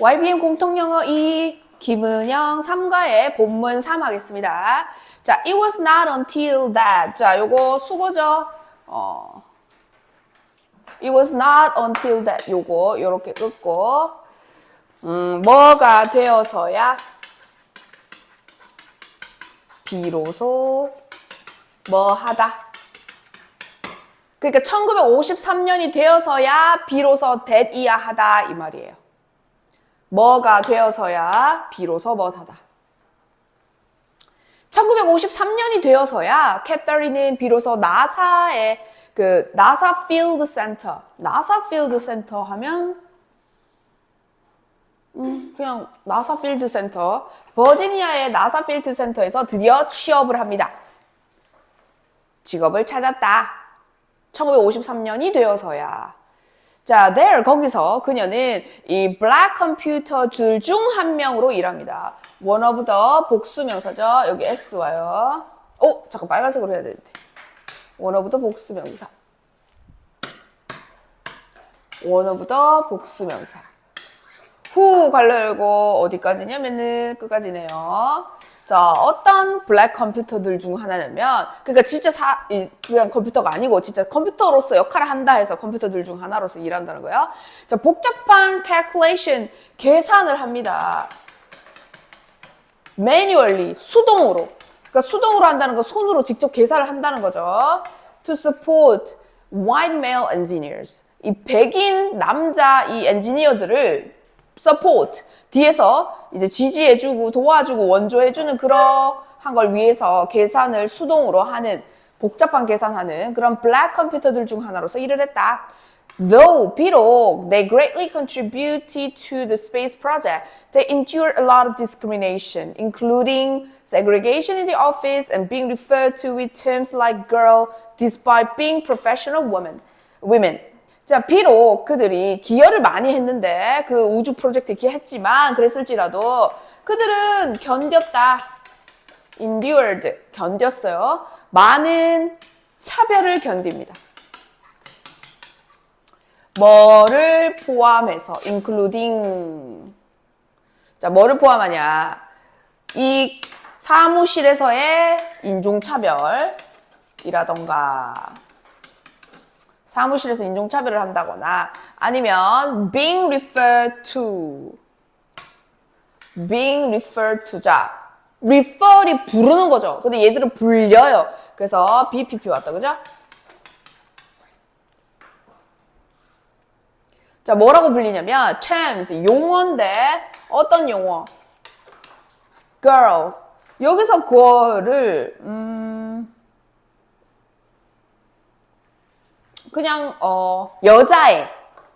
YBM 공통영어 2 김은영 3과의 본문 3 하겠습니다. 자, it was not until that. 자, 요거 수고죠. 어. It was not until that. 요거 요렇게 끊고 음, 뭐가 되어서야 비로소 뭐 하다. 그러니까 1953년이 되어서야 비로소 that이야 하다 이 말이에요. 뭐가 되어서야 비로소 뭐하다. 1953년이 되어서야 캡터리는 비로소 나사의 그 나사 필드 센터, 나사 필드 센터 하면 음, 그냥 나사 필드 센터, 버지니아의 나사 필드 센터에서 드디어 취업을 합니다. 직업을 찾았다. 1953년이 되어서야. 자, there 거기서 그녀는 이 black computer 줄중 한 명으로 일합니다. one of the 복수명사죠. 여기 s 와요. 어, 잠깐 빨간색으로 해야 되는데. one of the 복수명사. one of the 복수명사. 후 관로 열고 어디까지냐면은 끝까지네요. 자, 어떤 블랙 컴퓨터들 중 하나냐면, 그러니까 진짜 사, 이, 그냥 컴퓨터가 아니고, 진짜 컴퓨터로서 역할을 한다 해서 컴퓨터들 중 하나로서 일한다는 거예요. 자, 복잡한 calculation, 계산을 합니다. manually, 수동으로. 그러니까 수동으로 한다는 거 손으로 직접 계산을 한다는 거죠. To support white male engineers. 이 백인 남자 이 엔지니어들을 support 뒤에서 이제 지지해주고 도와주고 원조해주는 그러한 걸 위해서 계산을 수동으로 하는 복잡한 계산하는 그런 블랙 컴퓨터들 중 하나로서 일을 했다. Though 비록 they greatly contributed to the space project, they endured a lot of discrimination, including segregation in the office and being referred to with terms like girl, despite being professional women. women. 자, 비록 그들이 기여를 많이 했는데 그 우주 프로젝트에 기여했지만 그랬을지라도 그들은 견뎠다. endured 견뎠어요. 많은 차별을 견딥니다. 뭐를 포함해서 including 자, 뭐를 포함하냐? 이 사무실에서의 인종차별이라던가 사무실에서 인종차별을 한다거나 아니면 being referred to being referred to 자 refer이 부르는 거죠. 근데 얘들은 불려요. 그래서 BPP 왔다 그죠? 자 뭐라고 불리냐면 terms 용어인데 어떤 용어? girl 여기서 그거를 음 그냥 어 여자애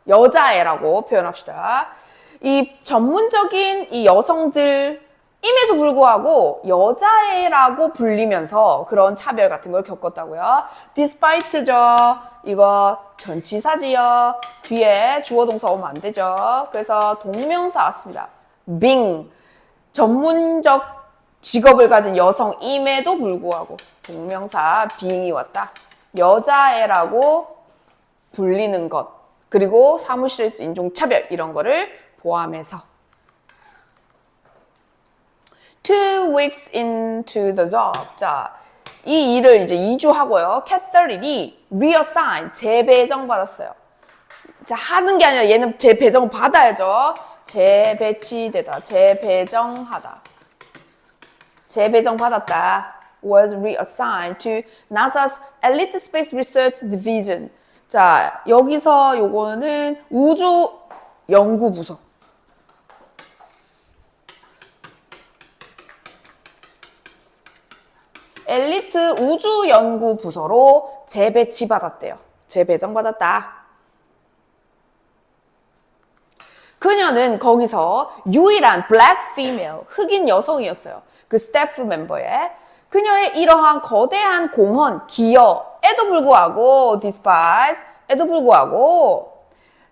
여자애라고 표현합시다. 이 전문적인 이 여성들임에도 불구하고 여자애라고 불리면서 그런 차별 같은 걸 겪었다고요. despite죠. 이거 전치사지요. 뒤에 주어 동사 오면 안 되죠. 그래서 동명사 왔습니다. being 전문적 직업을 가진 여성임에도 불구하고 동명사 being이 왔다. 여자애라고 불리는 것 그리고 사무실에서 인종차별 이런 거를 포함해서. Two weeks into the job. 자, 이 일을 이제 2주 하고요. 캐서린이 reassign 재배정 받았어요. 자, 하는 게 아니라 얘는 재배정을 받아야죠. 재배치되다 재배정하다. 재배정 받았다. Was reassigned to NASA's Elite Space Research Division 자, 여기서 요거는 우주 연구 부서. 엘리트 우주 연구 부서로 재배치 받았대요. 재배정 받았다. 그녀는 거기서 유일한 black female, 흑인 여성이었어요. 그 스태프 멤버에. 그녀의 이러한 거대한 공헌, 기여에도 불구하고, despite, 에도 불구하고,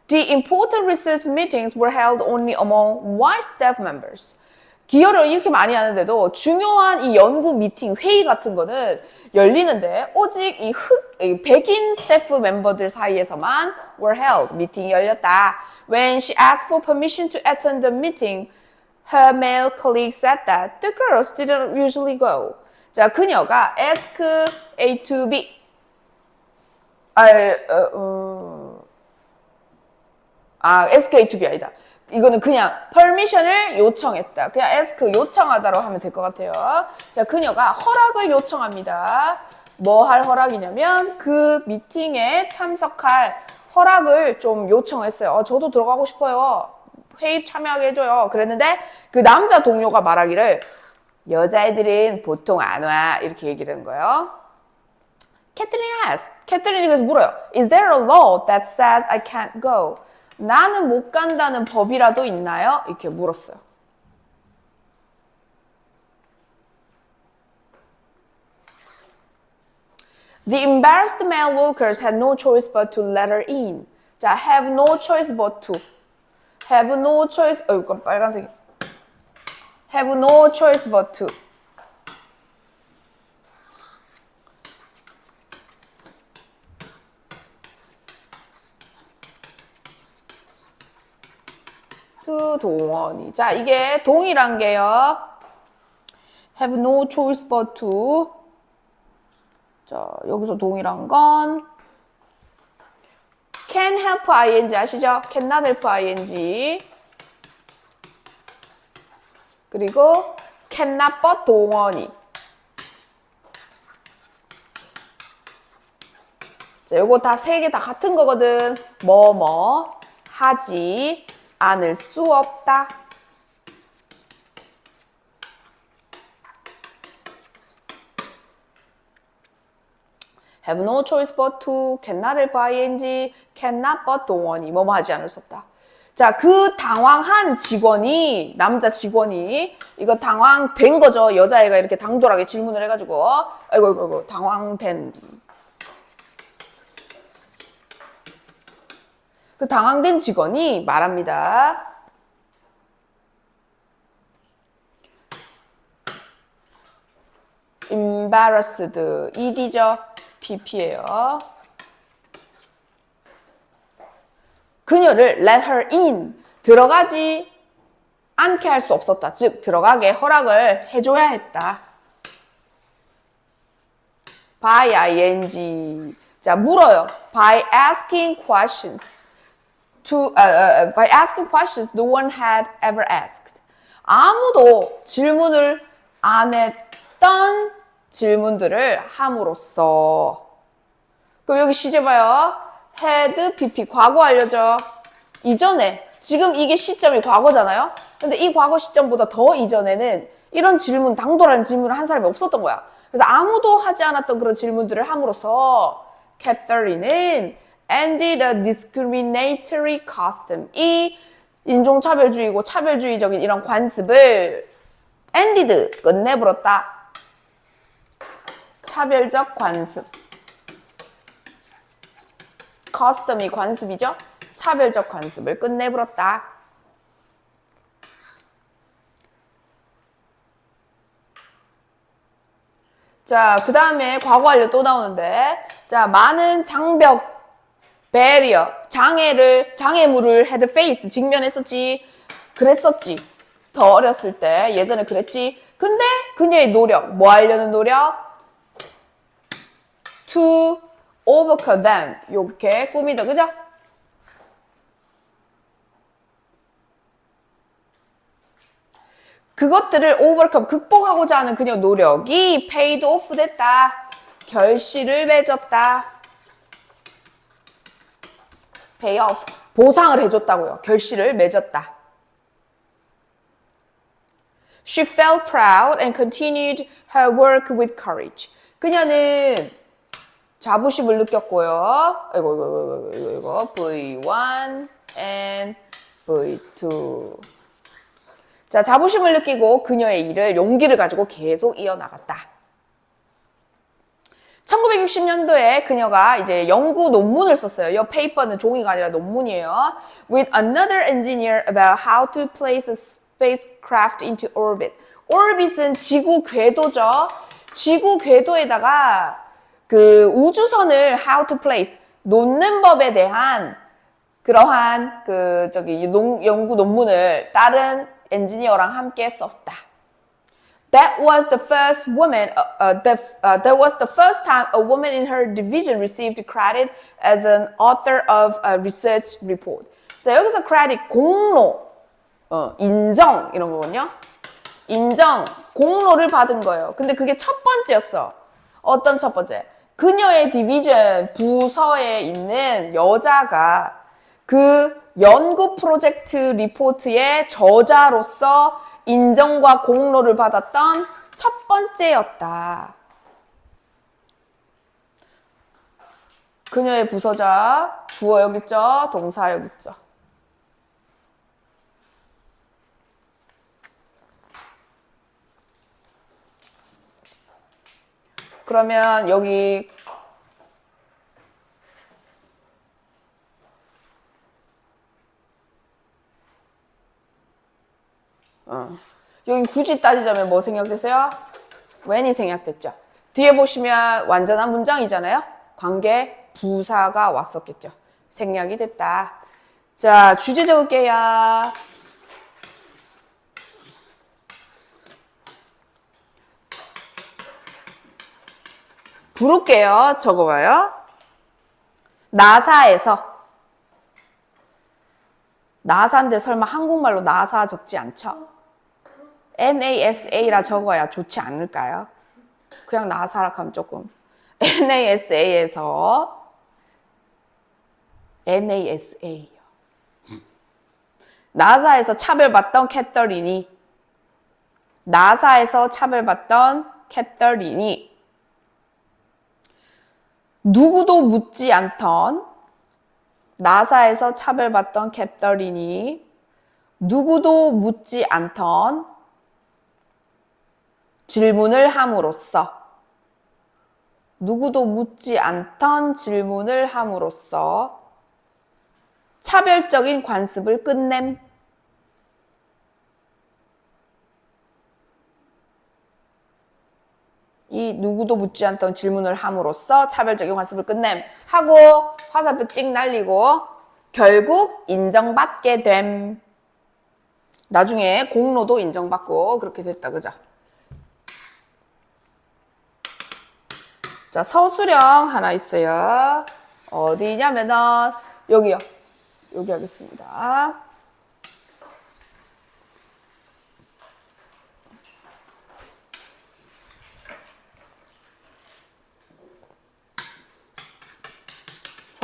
the important research meetings were held only among white staff members. 기여를 이렇게 많이 하는데도 중요한 이 연구 미팅, 회의 같은 거는 열리는데 오직 이 흑, 이 백인 스태프 멤버들 사이에서만 were held, 미팅이 열렸다. when she asked for permission to attend the meeting, her male colleague said that the girls didn't usually go. 자, 그녀가 ask A to B. 아, 어, 어, 아, ask A to B 아니다. 이거는 그냥 permission을 요청했다. 그냥 ask 요청하다로 하면 될 것 같아요. 자, 그녀가 허락을 요청합니다. 뭐 할 허락이냐면 그 미팅에 참석할 허락을 좀 요청했어요. 어, 저도 들어가고 싶어요. 회의 참여하게 해줘요. 그랬는데 그 남자 동료가 말하기를 여자애들은 보통 안 와. 이렇게 얘기를 한 거예요. 캐트린이 asked. 캐트린이 그래서 물어요. Is there a law that says I can't go? 나는 못 간다는 법이라도 있나요? 이렇게 물었어요. The embarrassed male workers had no choice but to let her in. 자, have no choice but to. have no choice, 어, 이거 빨간색. Have no choice but to. to 동원이. 자, 이게 동이란 게요. have no choice but to. 자, 여기서 동이란 건 can help ing 아시죠? cannot help ing. 그리고 but 동원이. 자, 요거 다 세 개 다 같은 거거든. 뭐, 뭐, 하지 않을 수 없다. have no choice but to, cannot help ing, cannot but 동원이 뭐뭐 하지 않을 수 없다. 자, 그 당황한 직원이, 남자 직원이, 이거 당황된 거죠. 여자애가 이렇게 당돌하게 질문을 해가지고, 아이고, 아이고, 아이고 당황된. 그 당황된 직원이 말합니다. embarrassed, ed죠. pp예요. 그녀를 let her in 들어가지 않게 할 수 없었다. 즉 들어가게 허락을 해줘야 했다. by ing 자 물어요. by asking questions to uh, uh, by asking questions no one had ever asked. 아무도 질문을 안 했던 질문들을 함으로써 그럼 여기 시제 봐요. Had, pp 과거 알려져. 이전에 지금 이게 시점이 과거잖아요. 근데 이 과거 시점보다 더 이전에는 이런 질문, 당돌한 질문을 한 사람이 없었던 거야. 그래서 아무도 하지 않았던 그런 질문들을 함으로써 캐터리는 ended a discriminatory custom. 이 인종차별주의고 차별주의적인 이런 관습을 ended, 끝내버렸다. 차별적 관습. Custom이 관습이죠. 차별적 관습을 끝내버렸다. 자, 그 다음에 과거 완료 또 나오는데, 자, 많은 장벽, 베리어, 장애를, 장애물을 had faced, 직면했었지. 그랬었지. 더 어렸을 때, 예전에 그랬지. 근데 그녀의 노력, 뭐 하려는 노력? to overcome them. 이렇게 꾸미다, 그죠? 그것들을 overcome, 극복하고자 하는 그녀 노력이 paid off 됐다. 결실을 맺었다. pay off. 보상을 해줬다고요. 결실을 맺었다. She felt proud and continued her work with courage. 그녀는 자부심을 느꼈고요. 이거, 이거, 이거, 이거, 이거. V1 and V2. 자, 자부심을 느끼고 그녀의 일을 용기를 가지고 계속 이어나갔다. 1960년도에 그녀가 이제 연구 논문을 썼어요. 이 페이퍼는 종이가 아니라 논문이에요. With another engineer about how to place a spacecraft into orbit. orbit은 지구 궤도죠. 지구 궤도에다가 그 우주선을 how to place 놓는 법에 대한 그러한 그 저기 농, 연구 논문을 다른 엔지니어랑 함께 썼다. That was the first woman. Uh, uh, the, uh, that was the first time a woman in her division received credit as an author of a research report. 자 여기서 credit 공로, 어, 인정 이런 거거든요. 인정, 공로를 받은 거예요. 근데 그게 첫 번째였어. 어떤 첫 번째? 그녀의 디비전 부서에 있는 여자가 그 연구 프로젝트 리포트의 저자로서 인정과 공로를 받았던 첫 번째였다. 그녀의 부서자 주어 여기 있죠, 동사 여기 있죠. 그러면 여기 어. 여기 굳이 따지자면 뭐 생략되세요? when이 생략됐죠. 뒤에 보시면 완전한 문장이잖아요. 관계 부사가 왔었겠죠. 생략이 됐다. 자, 주제 적을게요. 부를게요. 적어봐요. 나사에서 나사인데 설마 한국말로 나사 적지 않죠? NASA라 적어야 좋지 않을까요? 그냥 나사라 하면 조금 NASA에서 NASA요. 나사에서 차별받던 캐터린이 나사에서 차별받던 캐터린이 누구도 묻지 않던 나사에서 차별받던 캐터린이 누구도 묻지 않던 질문을 함으로써 누구도 묻지 않던 질문을 함으로써 차별적인 관습을 끝냄. 이 누구도 묻지 않던 질문을 함으로써 차별적인 관습을 끝냄 하고 화살표 찍 날리고 결국 인정받게 됨. 나중에 공로도 인정받고 그렇게 됐다 그죠? 자 서술형 하나 있어요. 어디냐면은 여기요. 여기 하겠습니다.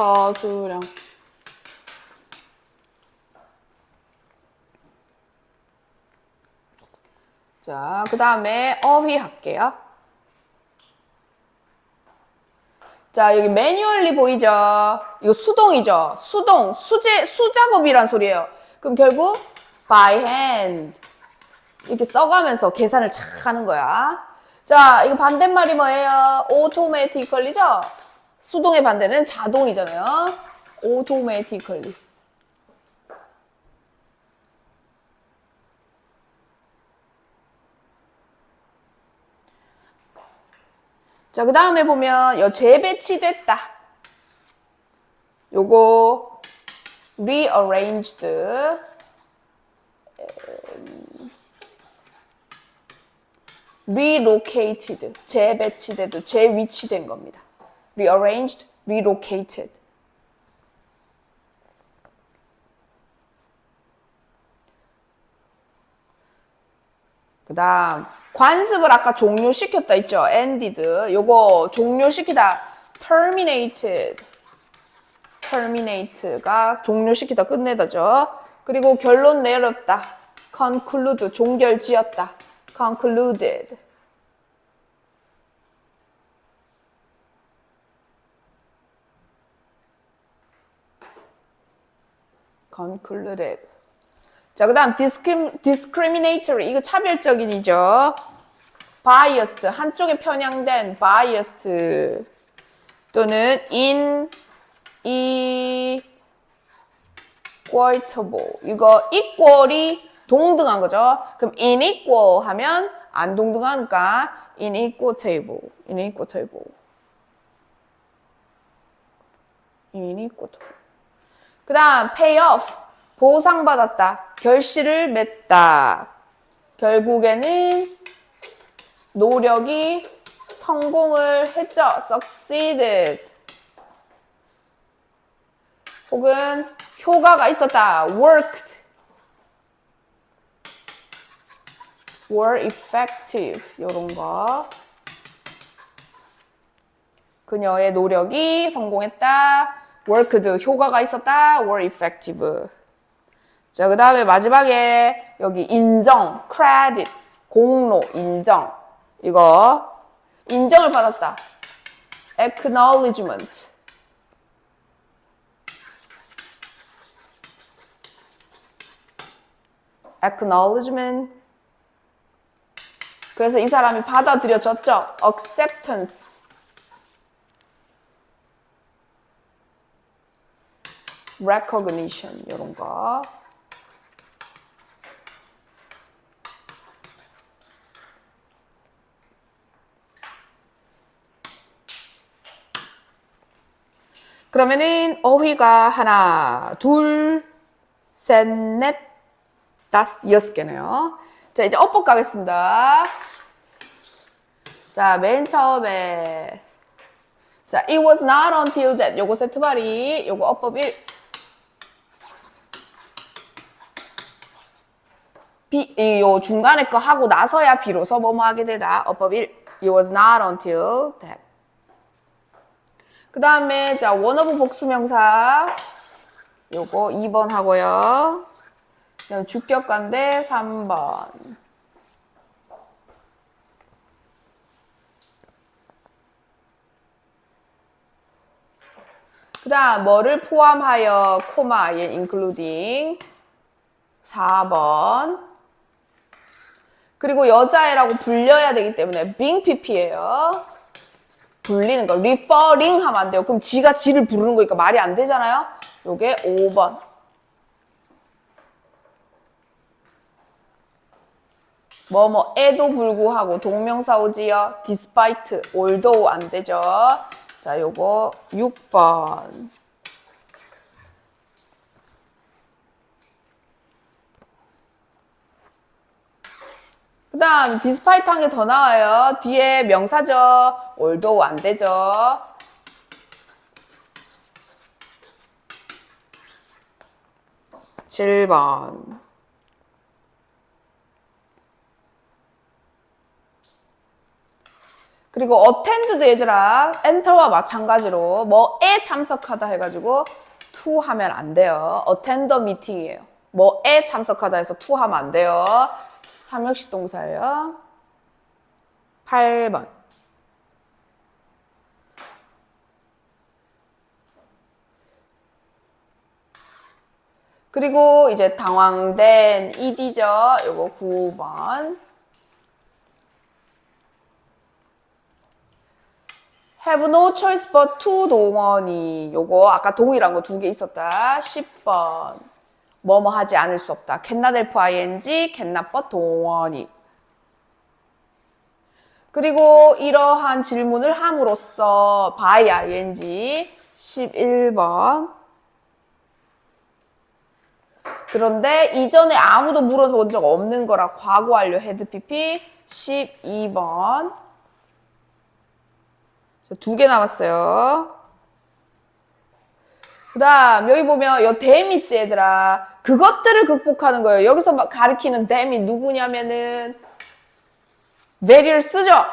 서술형. 자, 그 다음에 어휘 할게요. 자, 여기 매뉴얼리 보이죠? 이거 수동이죠? 수동, 수제, 수작업이란 소리예요. 그럼 결국 by hand 이렇게 써가면서 계산을 착 하는 거야. 자, 이거 반대말이 뭐예요? automatically죠? 수동의 반대는 자동이잖아요. automatically. 자, 그 다음에 보면 요 재배치됐다. 요거 rearranged relocated 재배치돼도 재위치된 겁니다. Rearranged, relocated. 그 다음 관습을 아까 종료시켰다 있죠? ended. 요거 종료시키다 terminated. terminate가 종료시키다 끝내다죠. 그리고 결론 내렸다. conclude 종결 지었다. concluded. Concluded. 자, 그 다음 discrim, discriminatory. 이거 차별적인이죠. biased. 한쪽에 편향된 biased. 또는 in, equitable. 이거 equal이 동등한 거죠. 그럼 unequal 하면 안 동등하니까 inequitable. inequitable. inequitable. 그 다음 pay off 보상받았다 결실을 맺다. 결국에는 노력이 성공을 했죠. succeeded. 혹은 효과가 있었다. worked. were effective. 이런 거. 그녀의 노력이 성공했다. Worked 효과가 있었다. were effective. 자, 그 다음에 마지막에 여기 인정, credit, 공로, 인정. 이거 인정을 받았다. acknowledgement. acknowledgement. 그래서 이 사람이 받아들여졌죠. acceptance. Recognition 이런 거. 그러면은 어휘가 하나, 둘, 셋, 넷, 다섯, 여섯 개네요. 자, 이제 어법 가겠습니다. 자, 맨 처음에 자, it was not until that. 요거 세트발이, 요거 어법 1. 비, 이, 요 중간에 거 하고 나서야 비로소 뭐뭐 하게 되다. 어법 1. It was not until that. 그 다음에, 자, 원어브 복수명사. 요거 2번 하고요. 그 다음 주격관대 3번. 그 다음 뭐를 포함하여 코마 예, including 4번 그리고 여자애라고 불려야 되기 때문에 being pp예요. 불리는 거 referring 하면 안 돼요. 그럼 지가 지를 부르는 거니까 말이 안 되잖아요? 요게 5번. 뭐뭐에도 불구하고 동명사 오지요. despite although 안 되죠. 자, 요거 6번. 다음, 디스파이트 한 개 더 나와요. 뒤에 명사죠. 올도 안 되죠. 칠번 그리고 attend도 얘들아 enter와 마찬가지로 뭐에 참석하다 해가지고 to 하면 안 돼요. attend meeting이에요. 뭐에 참석하다 해서 to 하면 안 돼요. 삼형식 동사예요. 8번. 그리고 이제 당황된 ed죠. 요거 9번. have no choice but to 동원이 요거 아까 동이란 거두 개 있었다 10번 뭐뭐 하지 않을 수 없다. cannot ing cannot 동원이. 그리고 이러한 질문을 함으로써 by ing 11번. 그런데 이전에 아무도 물어본 적 없는 거라 과거 완료 헤드 pp 12번. 두 개 남았어요. 그 다음, 여기 보면, 요댐 있지, 얘들아. 그것들을 극복하는 거예요. 여기서 막 가리키는 댐이 누구냐면은, very를 쓰죠?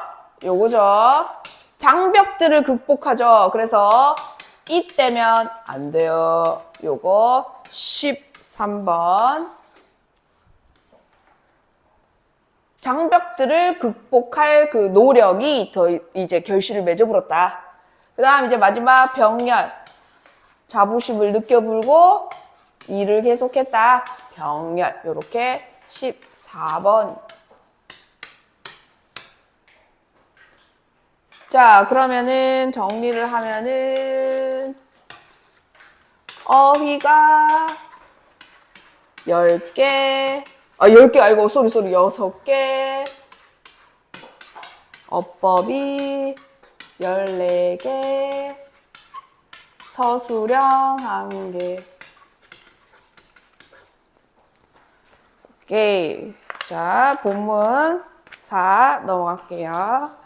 요거죠. 장벽들을 극복하죠. 그래서, 이 때면 안 돼요. 요거, 13번. 장벽들을 극복할 그 노력이 더 이제 결실을 맺어버렸다. 그 다음 이제 마지막 병렬. 자부심을 느껴불고 일을 계속했다. 병렬. 요렇게 14번. 자, 그러면은 정리를 하면은 어휘가 10개 아, 10개 알고, 쏘리, 쏘리, 6개. 어법이 14개. 서수령 개 오케이. 자, 본문 4 넘어갈게요.